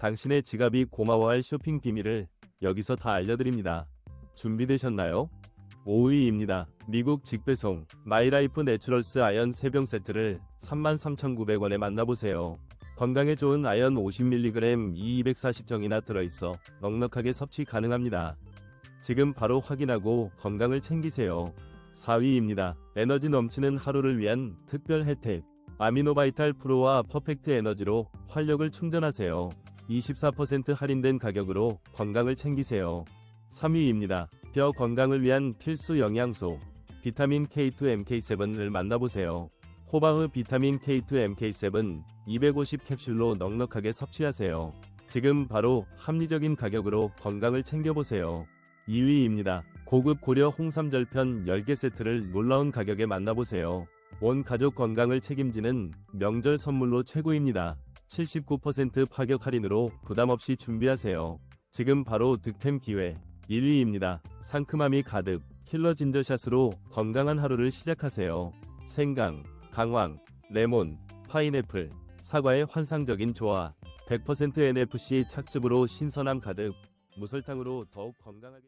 당신의 지갑이 고마워할 쇼핑 비밀을 여기서 다 알려드립니다. 준비되셨나요? 5위입니다. 미국 직배송 마이라이프 내추럴스 아연 3병 세트를 33,900원에 만나보세요. 건강에 좋은 아연 50mg 240정이나 들어있어 넉넉하게 섭취 가능합니다. 지금 바로 확인하고 건강을 챙기세요. 4위입니다. 에너지 넘치는 하루를 위한 특별 혜택. 아미노바이탈 프로와 퍼펙트 에너지로 활력을 충전하세요. 24% 할인된 가격으로 건강을 챙기세요. 3위입니다. 뼈 건강을 위한 필수 영양소. 비타민 K2 MK7을 만나보세요. 호방의 비타민 K2 MK7 250 캡슐로 넉넉하게 섭취하세요. 지금 바로 합리적인 가격으로 건강을 챙겨보세요. 2위입니다. 고급 고려 홍삼절편 10개 세트를 놀라운 가격에 만나보세요. 온 가족 건강을 책임지는 명절 선물로 최고입니다. 79% 파격 할인으로 부담 없이 준비하세요. 지금 바로 득템 기회. 1위입니다. 상큼함이 가득 힐러 진저샷으로 건강한 하루를 시작하세요. 생강, 강황, 레몬, 파인애플, 사과의 환상적인 조화. 100% NFC 착즙으로 신선함 가득 무설탕으로 더욱 건강하게